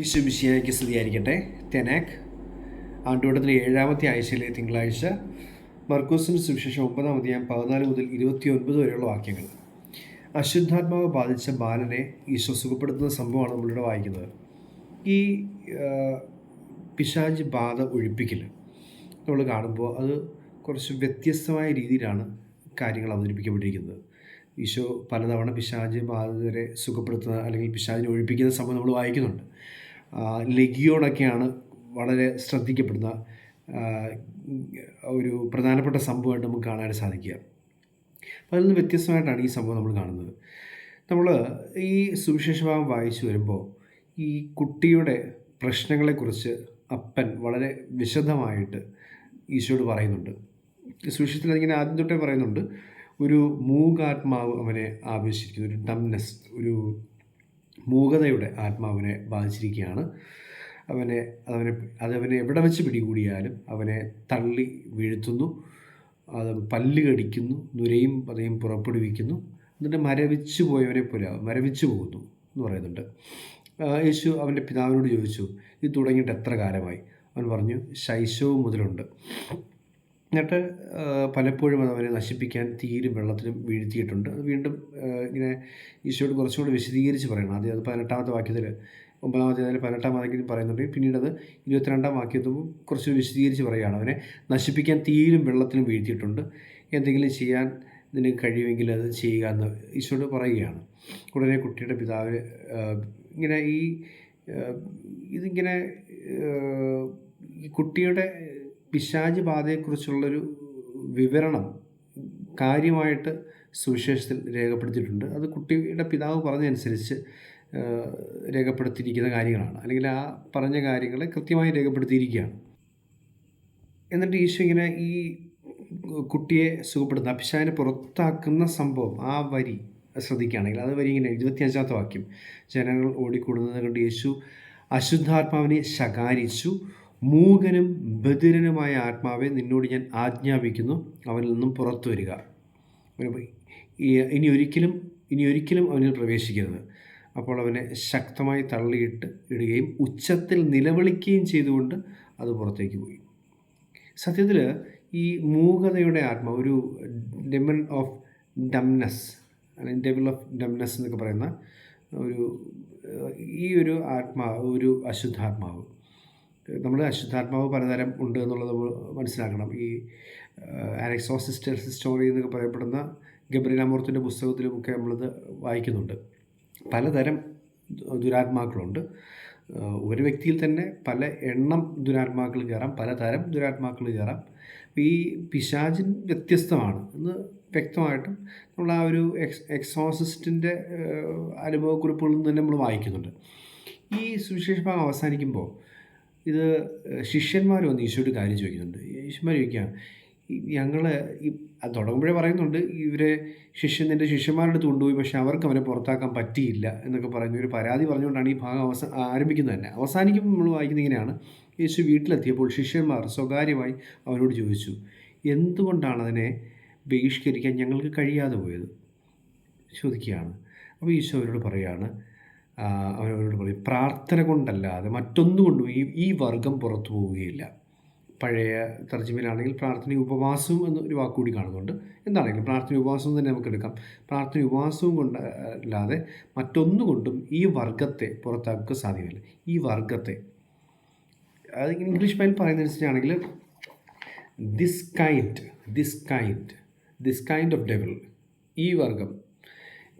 ഈശ്വമിശിയായ്ക്ക് സ്ഥിതിയായിരിക്കട്ടെ തെനാക് ആണ്ടുവട്ടത്തിലെ ഏഴാമത്തെ ആഴ്ചയിലെ തിങ്കളാഴ്ച മർക്കൂസിന് സുവിശേഷം ഒമ്പതാം അധ്യായം പതിനാല് മുതൽ ഇരുപത്തി ഒൻപത് വരെയുള്ള വാക്യങ്ങൾ. അശുദ്ധാത്മാവ് ബാധിച്ച ബാലനെ ഈശോ സുഖപ്പെടുത്തുന്ന സംഭവമാണ് നമ്മളിവിടെ വായിക്കുന്നത്. ഈ പിശാജ് ബാധ ഒഴിപ്പിക്കൽ നമ്മൾ കാണുമ്പോൾ അത് കുറച്ച് വ്യത്യസ്തമായ രീതിയിലാണ് കാര്യങ്ങൾ അവതരിപ്പിക്കപ്പെട്ടിരിക്കുന്നത്. ഈശോ പലതവണ പിശാജ് ബാധിതരെ സുഖപ്പെടുത്തുന്ന അല്ലെങ്കിൽ പിശാജിനെ ഒഴിപ്പിക്കുന്ന സംഭവം നമ്മൾ വായിക്കുന്നുണ്ട്. ആ, ലഗിയോടൊക്കെയാണ് വളരെ ശ്രദ്ധിക്കപ്പെടുന്ന ഒരു പ്രധാനപ്പെട്ട സംഭവമായിട്ട് നമുക്ക് കാണാൻ സാധിക്കുക. അപ്പോൾ അതിൽ നിന്ന് വ്യത്യസ്തമായിട്ടാണ് ഈ സംഭവം നമ്മൾ കാണുന്നത്. നമ്മൾ ഈ സുവിശേഷ ഭാഗം വായിച്ചു വരുമ്പോൾ ഈ കുട്ടിയുടെ പ്രശ്നങ്ങളെക്കുറിച്ച് അപ്പൻ വളരെ വിശദമായിട്ട് ഈശോയോട് പറയുന്നുണ്ട്. സുവിശേഷത്തിൽ അതിങ്ങനെ ആദ്യം തൊട്ടേ പറയുന്നുണ്ട് ഒരു മൂകാത്മാവ് അവനെ ആവേശിക്കുന്നു ഒരു ഡംനെസ് ഒരു മൂകതയുടെ ആത്മാവിനെ ബാധിച്ചിരിക്കുകയാണ്. അവനെ അവനെ അതവനെ എവിടെ വെച്ച് പിടികൂടിയാലും അവനെ തള്ളി വീഴ്ത്തുന്നു. അത് പല്ല് കടിക്കുന്നു നുരയും പതയും പുറപ്പെടുവിക്കുന്നു. എന്നിട്ട് മരവിച്ചു പോയവനെ പോലെ മരവിച്ചു പോകുന്നു എന്ന് പറയുന്നുണ്ട്. യേശു അവന്റെ പിതാവിനോട് ചോദിച്ചു ഇത് തുടങ്ങിയിട്ട് എത്ര കാലമായി? അവൻ പറഞ്ഞു ശൈശവം മുതലുണ്ട്. എന്നിട്ട് പലപ്പോഴും അത് അവരെ നശിപ്പിക്കാൻ തീരും വെള്ളത്തിലും വീഴ്ത്തിയിട്ടുണ്ട്. അത് വീണ്ടും ഇങ്ങനെ ഈശോയോട് കുറച്ചുകൂടി വിശദീകരിച്ച് പറയണം. ആദ്യം അത് പതിനെട്ടാമത്തെ വാക്യത്തിൽ ഒമ്പതാമത്തെ അതിൽ പതിനെട്ടാം വാക്യത്തിൽ പറയുന്നുണ്ട് പിന്നീട് അത് ഇരുപത്തിരണ്ടാം വാക്യത്തും കുറച്ച് വിശദീകരിച്ച് പറയുകയാണ്. അവനെ നശിപ്പിക്കാൻ തീരും വെള്ളത്തിലും വീഴ്ത്തിയിട്ടുണ്ട്. എന്തെങ്കിലും ചെയ്യാൻ നിനക്ക് കഴിയുമെങ്കിൽ അത് ചെയ്യുക എന്ന് ഈശോട് പറയുകയാണ്. ഉടനെ കുട്ടിയുടെ പിതാവ് ഇങ്ങനെ ഈ ഇതിങ്ങനെ കുട്ടിയുടെ പിശാച് ബാധയെക്കുറിച്ചുള്ളൊരു വിവരണം കാര്യമായിട്ട് സുവിശേഷത്തിൽ രേഖപ്പെടുത്തിയിട്ടുണ്ട്. അത് കുട്ടിയുടെ പിതാവ് പറഞ്ഞതനുസരിച്ച് രേഖപ്പെടുത്തിയിരിക്കുന്ന കാര്യങ്ങളാണ്. അല്ലെങ്കിൽ ആ പറഞ്ഞ കാര്യങ്ങളെ കൃത്യമായി രേഖപ്പെടുത്തിയിരിക്കുകയാണ്. എന്നിട്ട് ഈശോ ഇങ്ങനെ ഈ കുട്ടിയെ സുഖപ്പെടുത്തുന്ന. അഭിഷാനെ പുറത്താക്കുന്ന സംഭവം ആ വരി ശ്രദ്ധിക്കുകയാണെങ്കിൽ അത് വരി ഇങ്ങനെ ഇരുപത്തിയഞ്ചാമത്തെ വാക്യം. ജനങ്ങൾ ഓടിക്കൂടുന്നത് കണ്ട് യേശു അശുദ്ധാത്മാവിനെ ശകാരിച്ചു. മൂകനും ബധിരനുമായ ആത്മാവെ നിന്നോട് ഞാൻ ആജ്ഞാപിക്കുന്നു. അവനിൽ നിന്നും പുറത്തു വരിക ഇനി ഒരിക്കലും ഇനി ഒരിക്കലും അവനിൽ പ്രവേശിക്കരുത്. അപ്പോൾ അവനെ ശക്തമായി തള്ളിയിട്ട് ഇടുകയും ഉച്ചത്തിൽ നിലവിളിക്കുകയും ചെയ്തുകൊണ്ട് അത് പുറത്തേക്ക് പോയി. സത്യത്തിൽ ഈ മൂകതയുടെ ആത്മ ഒരു ഡെമൻ ഓഫ് ഡംനസ് അല്ലെങ്കിൽ ഡെവിൾ ഓഫ് ഡംനസ് എന്നൊക്കെ പറയുന്ന ഒരു ഈ ഒരു ആത്മാവ് ഒരു അശുദ്ധാത്മാവ് നമ്മൾ അശുദ്ധാത്മാവ് പലതരം ഉണ്ട് എന്നുള്ളത് മനസ്സിലാക്കണം. ഈ അനക്സോസിസ്റ്റൽ സ്റ്റോറി എന്നൊക്കെ പറയപ്പെടുന്ന ഗബ്രീനാമൂർത്തിന്റെ പുസ്തകത്തിലുമൊക്കെ നമ്മളത് വായിക്കുന്നുണ്ട്. പലതരം ദുരാത്മാക്കളുണ്ട്. ഒരു വ്യക്തിയിൽ തന്നെ പല എണ്ണം ദുരാത്മാക്കൾ കയറാം പലതരം ദുരാത്മാക്കൾ കയറാം. ഈ പിശാചിൻ വ്യത്യസ്തമാണ് എന്ന് വ്യക്തമായിട്ടും നമ്മൾ ആ ഒരു എക്സ് എക്സോസിസ്റ്റിന്റെ അനുഭവക്കുറിപ്പുകളിൽ നിന്ന് തന്നെ നമ്മൾ വായിക്കുന്നുണ്ട്. ഈ സുവിശേഷ ഭാഗം അവസാനിക്കുമ്പോൾ ഇത് ശിഷ്യന്മാർ വന്ന് ഈശോയുടെ കാര്യം ചോദിക്കുന്നുണ്ട്. ഈശ്വന്മാർ ചോദിക്കുകയാണ് ഞങ്ങൾ ഈ തുടങ്ങുമ്പോഴേ പറയുന്നുണ്ട് ഇവരെ ശിഷ്യൻ എന്റെ ശിഷ്യന്മാരുടെ അടുത്ത് കൊണ്ടുപോയി പക്ഷെ അവർക്ക് അവനെ പുറത്താക്കാൻ പറ്റിയില്ല എന്നൊക്കെ പറയുന്ന ഒരു പരാതി പറഞ്ഞുകൊണ്ടാണ് ഈ ഭാഗം അവസാ ആരംഭിക്കുന്നത് തന്നെ. അവസാനിക്കുമ്പോൾ നമ്മൾ വായിക്കുന്ന ഇങ്ങനെയാണ്. യേശു വീട്ടിലെത്തിയപ്പോൾ ശിഷ്യന്മാർ സ്വകാര്യമായി അവരോട് ചോദിച്ചു എന്തുകൊണ്ടാണ് അതിനെ ബഹിഷ്കരിക്കാൻ ഞങ്ങൾക്ക് കഴിയാതെ പോയത്? ചോദിക്കുകയാണ്. അപ്പോൾ ഈശോ അവരോട് പറയുകയാണ് അവനവരോട് പറയും പ്രാർത്ഥന കൊണ്ടല്ലാതെ മറ്റൊന്നും കൊണ്ടും ഈ ഈ വർഗം പുറത്തു പോവുകയില്ല. പഴയ തർജിമയിലാണെങ്കിൽ പ്രാർത്ഥന ഉപവാസവും എന്നൊരു വാക്കുകൂടി കാണുന്നുണ്ട്. എന്താണെങ്കിലും പ്രാർത്ഥന ഉപവാസവും തന്നെ നമുക്ക് എടുക്കാം. പ്രാർത്ഥന ഉപവാസവും കൊണ്ട് അല്ലാതെ മറ്റൊന്നുകൊണ്ടും ഈ വർഗത്തെ പുറത്താക്കുക സാധ്യമല്ല. ഈ വർഗത്തെ അത് ഇംഗ്ലീഷ് മൈൻ പറയുന്നതനുസരിച്ചാണെങ്കിൽ this kind this kind this kind of devil ഈ വർഗം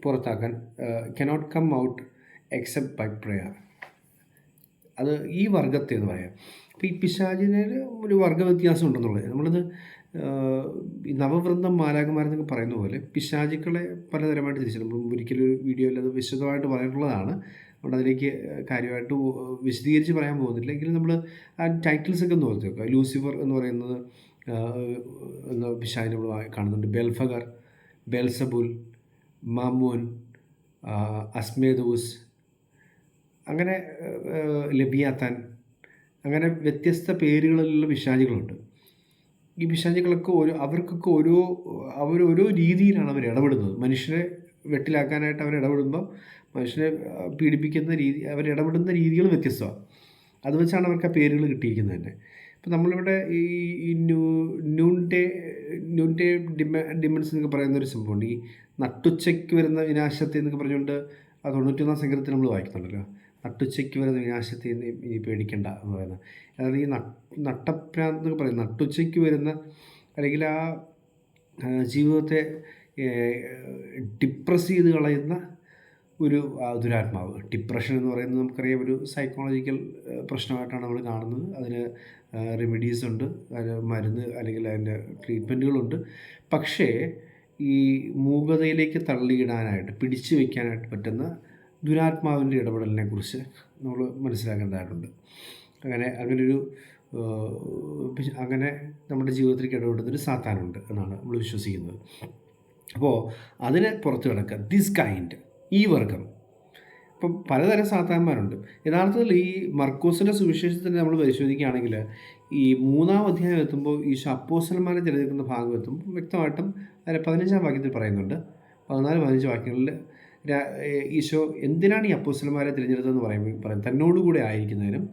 പുറത്താക്കാൻ cannot come out except by prayer അത് ഈ വർഗത്തെ എന്ന് പറയാം. ഈ പിശാചിന് ഒരു വർഗ വ്യത്യാസം ഉണ്ടെന്നുള്ളത്. നമ്മളിത് ഈ നവവൃന്ദം മാലാകുമാരെന്നൊക്കെ പറയുന്ന പോലെ പിശാചുക്കളെ പലതരമായിട്ട് തിരിച്ചു നമ്മൾ ഒരിക്കലും ഒരു വീഡിയോയിൽ അത് വിശദമായിട്ട് പറഞ്ഞിട്ടുള്ളതാണ്. അതുകൊണ്ട് അതിലേക്ക് കാര്യമായിട്ട് വിശദീകരിച്ച് പറയാൻ പോകുന്നില്ല. എങ്കിലും നമ്മൾ ആ ടൈറ്റിൽസ് ഒക്കെ ഓർത്ത് വെക്കുക. ലൂസിഫർ എന്ന് പറയുന്നത് എന്ന പിശാചിനെ നമ്മൾ കാണുന്നുണ്ട്. ബെൽഫഗർ ബെൽസബുൽ മാമൂൻ അസ്മേദൂസ് അങ്ങനെ ലബിയാത്താൻ അങ്ങനെ വ്യത്യസ്ത പേരുകളിലുള്ള പിശാചികളുണ്ട്. ഈ പിശാചികളൊക്കെ ഓരോ അവർക്കൊക്കെ ഓരോ അവർ ഓരോ രീതിയിലാണ് അവർ ഇടപെടുന്നത്. മനുഷ്യരെ വെട്ടിലാക്കാനായിട്ട് അവർ ഇടപെടുമ്പോൾ മനുഷ്യനെ ആ, പീഡിപ്പിക്കുന്ന രീതി അവർ ഇടപെടുന്ന രീതികൾ വ്യത്യസ്തമാണ്. അത് വെച്ചാണ് അവർക്ക് ആ പേരുകൾ കിട്ടിയിരിക്കുന്നത് തന്നെ. ഇപ്പം നമ്മളിവിടെ ഈ ഈ ന്യൂ ന്യൂൺഡേ ന്യൂൺഡേ ഡിമ ഡിമൻസ് എന്നൊക്കെ പറയുന്ന ഒരു സംഭവമുണ്ട്. ഈ നട്ടുച്ചയ്ക്ക് വരുന്ന വിനാശത്തെ എന്നൊക്കെ പറഞ്ഞുകൊണ്ട് ആ തൊണ്ണൂറ്റൊന്നാം സംഘത്തിൽ നമ്മൾ വായിക്കുന്നുണ്ടല്ലോ. നട്ടുച്ചയ്ക്ക് വരുന്ന വിനാശത്തെ ഇനി പേടിക്കണ്ട എന്ന് പറയുന്നത് അതായത് ഈ നട്ട് നട്ടപ്രാന്ത് എന്നൊക്കെ പറയും. നട്ടുച്ചയ്ക്ക് വരുന്ന അല്ലെങ്കിൽ ആ, ജീവിതത്തെ ഡിപ്രസ് ചെയ്ത് കളയുന്ന ഒരു ദുരാത്മാവ്. ഡിപ്രഷൻ എന്ന് പറയുന്നത് നമുക്കറിയാം ഒരു സൈക്കോളജിക്കൽ പ്രശ്നമായിട്ടാണ് നമ്മൾ കാണുന്നത്. അതിന് റെമഡീസ് ഉണ്ട്. അതിന് മരുന്ന് അല്ലെങ്കിൽ അതിന്റെ ട്രീറ്റ്മെന്റുകളുണ്ട് പക്ഷേ ഈ മൂകതയിലേക്ക് തള്ളിയിടാനായിട്ട് പിടിച്ചു വയ്ക്കാനായിട്ട് പറ്റുന്ന ദുരാത്മാവിന്റെ ഇടപെടലിനെ കുറിച്ച് നമ്മൾ മനസ്സിലാക്കേണ്ടതായിട്ടുണ്ട്. അങ്ങനെ അങ്ങനൊരു അങ്ങനെ നമ്മുടെ ജീവിതത്തിലേക്ക് ഇടപെടുന്നൊരു സാത്താനുണ്ട് എന്നാണ് നമ്മൾ വിശ്വസിക്കുന്നത്. അപ്പോൾ അതിനെ പുറത്തു കിടക്കുക. ദിസ് കൈൻഡ് ഈ വർഗം. ഇപ്പം പലതരം സാത്താന്മാരുണ്ട്. യഥാർത്ഥത്തിൽ ഈ മർക്കോസിന്റെ സുവിശേഷത്തിന് നമ്മൾ പരിശോധിക്കുകയാണെങ്കിൽ ഈ മൂന്നാം അധ്യായം എത്തുമ്പോൾ ഈ ഷപ്പോസന്മാരെ തിരഞ്ഞെടുക്കുന്ന ഭാഗം എത്തുമ്പോൾ വ്യക്തമായിട്ടും അതിൽ പതിനഞ്ചാം വാക്യത്തിൽ പറയുന്നുണ്ട്. പതിനാല് പതിനഞ്ച് വാക്യങ്ങളിൽ ഈശോ എന്തിനാണ് ഈ അപ്പോസലന്മാരെ തിരഞ്ഞെടുത്തതെന്ന് പറയുമ്പോൾ പറയും തന്നോടുകൂടെ ആയിരിക്കുന്നതിനും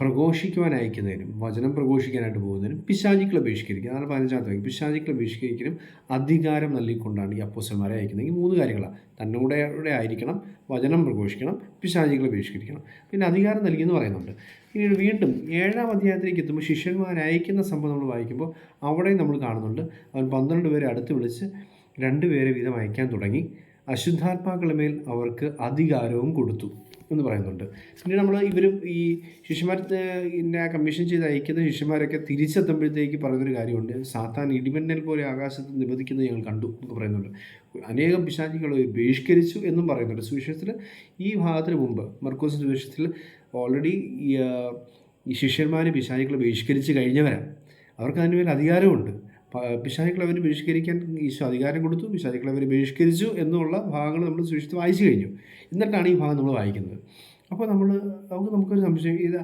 പ്രഘോഷിക്കുവാൻ അയക്കുന്നതിനും വചനം പ്രഘോഷിക്കാനായിട്ട് പോകുന്നതിനും പിശാചിക്കളെ ബഹിഷ്കരിക്കുക അതാണ് പതിനഞ്ചാമത്തെ വാക്യം. പിശാചിക്കളെ ബഹിഷ്കരിക്കലും അധികാരം നൽകിക്കൊണ്ടാണ് ഈ അപ്പൂസന്മാരെ അയക്കുന്നത്. ഈ മൂന്ന് കാര്യങ്ങളാണ്. തന്നോടെ ആയിരിക്കണം വചനം പ്രഘോഷിക്കണം പിശാചികളെ ബഹിഷ്കരിക്കണം പിന്നെ അധികാരം നൽകി എന്ന് പറയുന്നുണ്ട്. പിന്നീട് വീണ്ടും ഏഴാം അധ്യായത്തിലേക്ക് എത്തുമ്പോൾ ശിഷ്യന്മാരെ അയക്കുന്ന സംഭവം നമ്മൾ വായിക്കുമ്പോൾ അവിടെയും നമ്മൾ കാണുന്നുണ്ട്. അവൻ പന്ത്രണ്ട് പേരെ അടുത്ത് വിളിച്ച് രണ്ട് പേരെ വീതം അയക്കാൻ തുടങ്ങി. അശുദ്ധാത്മാക്കളുടെ മേൽ അവർക്ക് അധികാരവും കൊടുത്തു എന്ന് പറയുന്നുണ്ട്. പിന്നീട് നമ്മൾ ഇവർ ഈ ശിഷ്യന്മാരെ കമ്മീഷൻ ചെയ്ത് അയക്കുന്ന ശിഷ്യന്മാരൊക്കെ തിരിച്ചെത്തുമ്പോഴത്തേക്ക് പറയുന്നൊരു കാര്യമുണ്ട്. സാത്താൻ ഇടിമിന്നൽ പോലെ ആകാശത്ത് നിബന്ധിക്കുന്നത് ഞങ്ങൾ കണ്ടു എന്ന് പറയുന്നുണ്ട്. അനേകം പിശാചികൾ ബഹിഷ്കരിച്ചു എന്നും പറയുന്നുണ്ട്. സുവിശേഷത്തിൽ ഈ ഭാഗത്തിന് മുമ്പ് മർക്കോസ് സുവിശേഷത്തിൽ ഓൾറെഡി ഈ ശിഷ്യന്മാർ പിശാചികളെ ബഹിഷ്കരിച്ച് കഴിഞ്ഞവരാണ് അവർക്ക് അതിന് മേൽ അധികാരമുണ്ട്. പിശാചികളെ അവർ ബഹിഷ്കരിക്കാൻ ഈശോ അധികാരം കൊടുത്തു പിശാചികളെ അവർ ബഹിഷ്കരിച്ചു എന്നുള്ള ഭാഗങ്ങൾ നമ്മൾ സുവിശേഷത്തിൽ വായിച്ചു കഴിഞ്ഞു. എന്നിട്ടാണ് ഈ ഭാഗം നമ്മൾ വായിക്കുന്നത്. അപ്പോൾ നമ്മൾ നമുക്ക് നമുക്കൊരു സംശയം ഇത്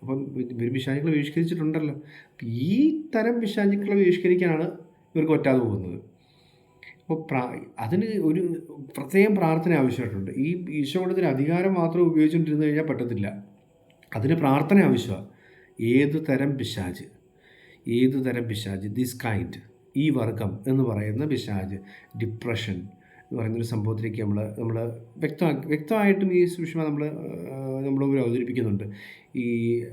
അപ്പം ഇവർ പിശാചിക്കളെ ബഹിഷ്കരിച്ചിട്ടുണ്ടല്ലോ. ഈ തരം പിശാചിക്കളെ ബഹിഷ്കരിക്കാനാണ് ഇവർക്ക് ഒറ്റാതെ പോകുന്നത്. അപ്പോൾ പ്രാ അതിന് ഒരു പ്രത്യേകം പ്രാർത്ഥന ആവശ്യമായിട്ടുണ്ട്. ഈ ഈശോ കൊടുത്തിന് അധികാരം മാത്രം ഉപയോഗിച്ചുകൊണ്ടിരുന്ന് കഴിഞ്ഞാൽ പറ്റത്തില്ല. അതിന് പ്രാർത്ഥന ആവശ്യമാണ്. ഏത് തരം പിശാജ് ഏത് തരം പിശാജ് ദിസ് കൈൻഡ് ഈ വർഗം എന്ന് പറയുന്ന പിശാജ് ഡിപ്രഷൻ എന്ന് പറയുന്നൊരു സംഭവത്തിലേക്ക് നമ്മൾ നമ്മൾ വ്യക്തമാക്കി വ്യക്തമായിട്ടും ഈ സുഷമ നമ്മൾ നമ്മൾ അവതരിപ്പിക്കുന്നുണ്ട്. ഈ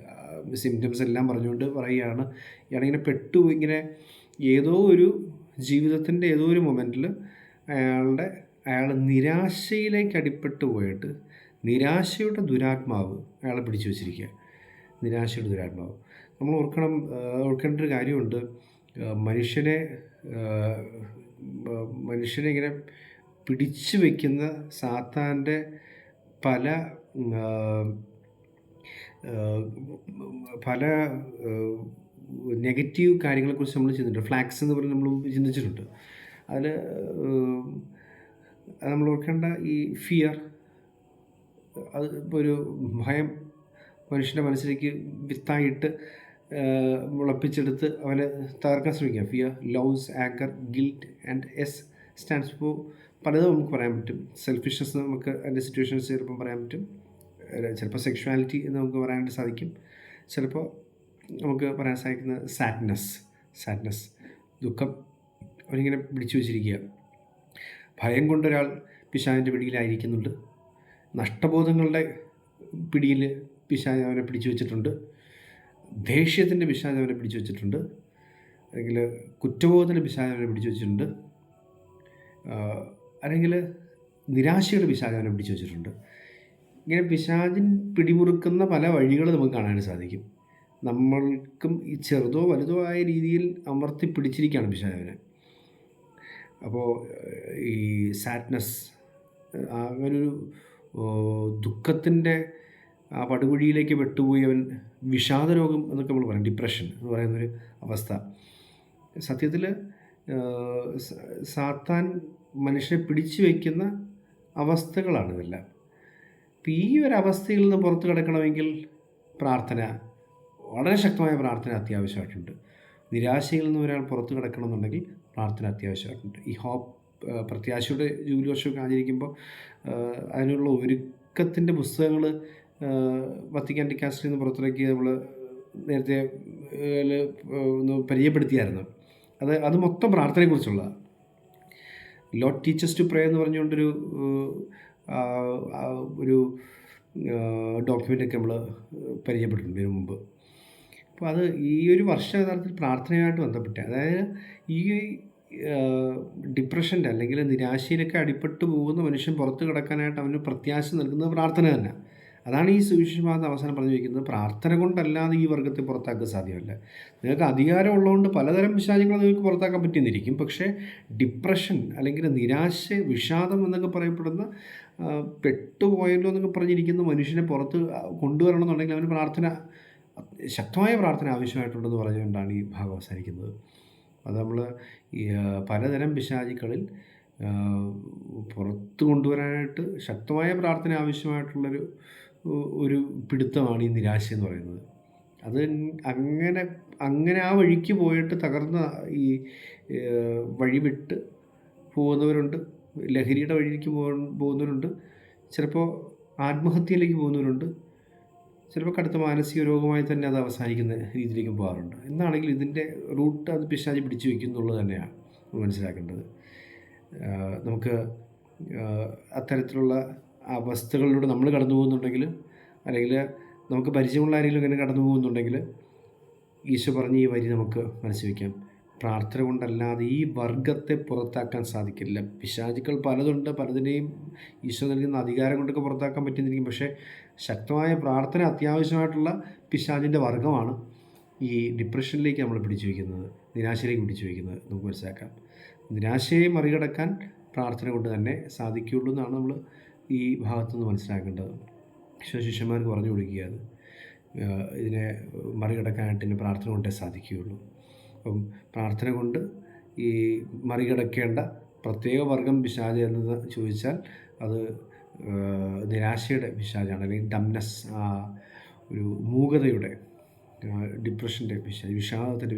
സിംറ്റംസ് എല്ലാം പറഞ്ഞുകൊണ്ട് പറയുകയാണ്. ഇയാളിങ്ങനെ പെട്ടു ഇങ്ങനെ ഏതോ ഒരു ജീവിതത്തിന്റെ ഏതോ ഒരു മൊമെന്റിൽ അയാളുടെ അയാൾ നിരാശയിലേക്ക് അടിപ്പെട്ടു പോയിട്ട് നിരാശയുടെ ദുരാത്മാവ് അയാളെ പിടിച്ചു വച്ചിരിക്കുക നിരാശയുടെ ദുരാത്മാവ്. നമ്മൾ ഓർക്കണം ഓർക്കേണ്ട ഒരു കാര്യമുണ്ട്. മനുഷ്യനെ മനുഷ്യനെ ഇങ്ങനെ പിടിച്ചു വയ്ക്കുന്ന സാത്താന്റെ പല പല നെഗറ്റീവ് കാര്യങ്ങളെക്കുറിച്ച് നമ്മൾ ചിന്തിച്ചിട്ടുണ്ട്. ഫ്ലാക്സ് എന്ന് പറഞ്ഞ് നമ്മൾ ചിന്തിച്ചിട്ടുണ്ട്. അതിൽ നമ്മൾ ഓർക്കേണ്ട ഈ ഫിയർ അത് ഒരു ഭയം മനുഷ്യന്റെ മനസ്സിലേക്ക് വിത്തായിട്ട് മുളപ്പിച്ചെടുത്ത് അവനെ തകർക്കാൻ ശ്രമിക്കുക. Fear loves anger guilt and S stands for പലതും നമുക്ക് പറയാൻ പറ്റും. സെൽഫിഷ്നസ് നമുക്ക് അതിന്റെ സിറ്റുവേഷൻസ് ചിലപ്പം പറയാൻ പറ്റും. ചിലപ്പോൾ സെക്ഷുവാലിറ്റി എന്ന് നമുക്ക് പറയാനായിട്ട് സാധിക്കും. ചിലപ്പോൾ നമുക്ക് പറയാൻ സാധിക്കുന്ന സാഡ്നെസ് സാഡ്നെസ് ദുഃഖം അവനിങ്ങനെ പിടിച്ചു വച്ചിരിക്കുക. ഭയം കൊണ്ടൊരാൾ പിശാവിന്റെ പിടിയിലായിരിക്കുന്നുണ്ട്. നഷ്ടബോധങ്ങളുടെ പിടിയിൽ പിശാജ് അവനെ പിടിച്ചു വെച്ചിട്ടുണ്ട്. ദേഷ്യത്തിന്റെ പിശാജ് അവനെ പിടിച്ചു വെച്ചിട്ടുണ്ട്. അല്ലെങ്കിൽ കുറ്റബോധത്തിന്റെ പിശാജ് അവനെ പിടിച്ചു വെച്ചിട്ടുണ്ട്. അല്ലെങ്കിൽ നിരാശയുടെ പിശാജ് അവനെ പിടിച്ചു വെച്ചിട്ടുണ്ട്. ഇങ്ങനെ പിശാജിൻ പിടിമുറുക്കുന്ന പല വഴികൾ നമുക്ക് കാണാൻ സാധിക്കും. നമ്മൾക്കും ഈ ചെറുതോ വലുതോ ആയ രീതിയിൽ അമർത്തി പിടിച്ചിരിക്കുകയാണ് പിശാചവനെ അപ്പോൾ ഈ സാഡ്നെസ് അവനൊരു ദുഃഖത്തിന്റെ ആ പടുകുഴിയിലേക്ക് പെട്ടുപോയി അവൻ വിഷാദരോഗം എന്നൊക്കെ നമ്മൾ പറയും ഡിപ്രഷൻ എന്ന് പറയുന്നൊരു അവസ്ഥ. സത്യത്തിൽ സാത്താൻ മനുഷ്യനെ പിടിച്ചു വയ്ക്കുന്ന അവസ്ഥകളാണ് ഇതെല്ലാം. അപ്പം ഈ ഒരു അവസ്ഥയിൽ നിന്ന് പുറത്തു കിടക്കണമെങ്കിൽ പ്രാർത്ഥന വളരെ ശക്തമായ പ്രാർത്ഥന അത്യാവശ്യമായിട്ടുണ്ട്. നിരാശയിൽ നിന്ന് ഒരാൾ പുറത്തു കിടക്കണമെന്നുണ്ടെങ്കിൽ പ്രാർത്ഥന അത്യാവശ്യമായിട്ടുണ്ട്. ഈ ഹോപ്പ് പ്രത്യാശയുടെ ജൂബിലി വർഷമൊക്കെ ആചരിക്കുമ്പോൾ അതിനുള്ള ഒരുക്കത്തിന്റെ പുസ്തകങ്ങൾ വത്തിക്കാൻ ഡിക്കാസ്റ്റിൽ നിന്ന് പുറത്തിറക്കി നമ്മൾ നേരത്തെ ഒന്ന് പരിചയപ്പെടുത്തിയായിരുന്നു. അത് അത് മൊത്തം പ്രാർത്ഥനയെക്കുറിച്ചുള്ളതാണ് ലോട്ട് ടീച്ചേഴ്സ് ടു പ്രേ എന്ന് പറഞ്ഞുകൊണ്ടൊരു ഒരു ഡോക്യുമെന്റൊക്കെ നമ്മൾ പരിചയപ്പെട്ടിട്ടുണ്ട് ഇതിനു മുമ്പ്. അപ്പോൾ അത് ഈ ഒരു വർഷം യഥാർത്ഥത്തിൽ പ്രാർത്ഥനയുമായിട്ട് ബന്ധപ്പെട്ട അതായത് ഈ ഡിപ്രഷന്റെ അല്ലെങ്കിൽ നിരാശയിലൊക്കെ അടിപ്പെട്ട് പോകുന്ന മനുഷ്യൻ പുറത്ത് കിടക്കാനായിട്ട് അവന് പ്രത്യാശ നൽകുന്നത് പ്രാർത്ഥന തന്നെ. അതാണ് ഈ സുവിശേഷമാകുന്ന അവസാനം പറഞ്ഞു വയ്ക്കുന്നത് പ്രാർത്ഥന കൊണ്ടല്ലാതെ ഈ വർഗത്തെ പുറത്താക്കുക സാധ്യമല്ല. നിങ്ങൾക്ക് അധികാരമുള്ളതുകൊണ്ട് പലതരം വിശാചങ്ങളെ നിങ്ങൾക്ക് പുറത്താക്കാൻ പറ്റിയെന്നിരിക്കും പക്ഷേ ഡിപ്രഷൻ അല്ലെങ്കിൽ നിരാശ വിഷാദം എന്നൊക്കെ പറയപ്പെടുന്ന പെട്ടുപോയല്ലോ എന്നൊക്കെ പറഞ്ഞിരിക്കുന്ന മനുഷ്യനെ പുറത്ത് കൊണ്ടുവരണമെന്നുണ്ടെങ്കിൽ അവന് പ്രാർത്ഥന ശക്തമായ പ്രാർത്ഥന ആവശ്യമായിട്ടുണ്ടെന്ന് പറഞ്ഞുകൊണ്ടാണ് ഈ ഭാഗം അവസാനിക്കുന്നത്. അത് നമ്മൾ പലതരം പിശാചിക്കളിൽ പുറത്ത് കൊണ്ടുവരാനായിട്ട് ശക്തമായ പ്രാർത്ഥന ആവശ്യമായിട്ടുള്ളൊരു ഒരു പിടുത്തമാണ് ഈ നിരാശ എന്ന് പറയുന്നത്. അത് അങ്ങനെ അങ്ങനെ ആ വഴിക്ക് പോയിട്ട് തകർന്ന ഈ വഴിവിട്ട് വഴി വിട്ട് പോകുന്നവരുണ്ട്. ലഹരിയുടെ വഴിക്ക് പോകുന്നവരുണ്ട്. ചിലപ്പോൾ ആത്മഹത്യയിലേക്ക് പോകുന്നവരുണ്ട്. ചിലപ്പോൾ കടുത്ത മാനസിക രോഗമായി തന്നെ അത് അവസാനിക്കുന്ന രീതിയിലേക്ക് പോകാറുണ്ട്. എന്നാണെങ്കിൽ ഇതിന്റെ റൂട്ട് അത് പിശാചി പിടിച്ചു വയ്ക്കുന്നുള്ളത് തന്നെയാണ് നമ്മൾ മനസ്സിലാക്കേണ്ടത് നമുക്ക് അത്തരത്തിലുള്ള അവസ്ഥകളിലൂടെ നമ്മൾ കടന്നു പോകുന്നുണ്ടെങ്കിൽ അല്ലെങ്കിൽ നമുക്ക് പരിചയമുള്ള ആരെങ്കിലും ഇങ്ങനെ കടന്നു പോകുന്നുണ്ടെങ്കിൽ ഈശോ പറഞ്ഞ ഈ വരി നമുക്ക് മനസ്സിൽ വയ്ക്കാം പ്രാർത്ഥന കൊണ്ടല്ലാതെ ഈ വർഗത്തെ പുറത്താക്കാൻ സാധിക്കില്ല. പിശാചുക്കൾ പലതുണ്ട് പലതിനെയും ഈശോ നൽകുന്ന അധികാരം കൊണ്ടൊക്കെ പുറത്താക്കാൻ പറ്റുന്നിരിക്കും പക്ഷേ ശക്തമായ പ്രാർത്ഥന അത്യാവശ്യമായിട്ടുള്ള പിശാചിന്റെ വർഗമാണ് ഈ ഡിപ്രഷനിലേക്ക് നമ്മൾ പിടിച്ചു വയ്ക്കുന്നത് നിരാശയിലേക്ക് പിടിച്ചു വയ്ക്കുന്നത് നമുക്ക് മനസ്സിലാക്കാം. നിരാശയെ മറികടക്കാൻ പ്രാർത്ഥന കൊണ്ട് തന്നെ സാധിക്കുകയുള്ളൂ എന്നാണ് നമ്മൾ ഈ ഭാഗത്തുനിന്ന് മനസ്സിലാക്കേണ്ടത് ശിഷ്യന്മാർക്ക് പറഞ്ഞു കൊടുക്കുകയാണ്. ഇതിനെ മറികടക്കാനായിട്ട് ഇതിന് പ്രാർത്ഥന കൊണ്ടേ സാധിക്കുകയുള്ളൂ. അപ്പം പ്രാർത്ഥന കൊണ്ട് ഈ മറികടക്കേണ്ട പ്രത്യേക വർഗം പിശാജ് എന്ന് ചോദിച്ചാൽ അത് നിരാശയുടെ പിശാജാണ് അല്ലെങ്കിൽ ഡംനസ് ഒരു മൂകതയുടെ ഡിപ്രഷന്റെ പിശാച് വിഷാദത്തിന്റെ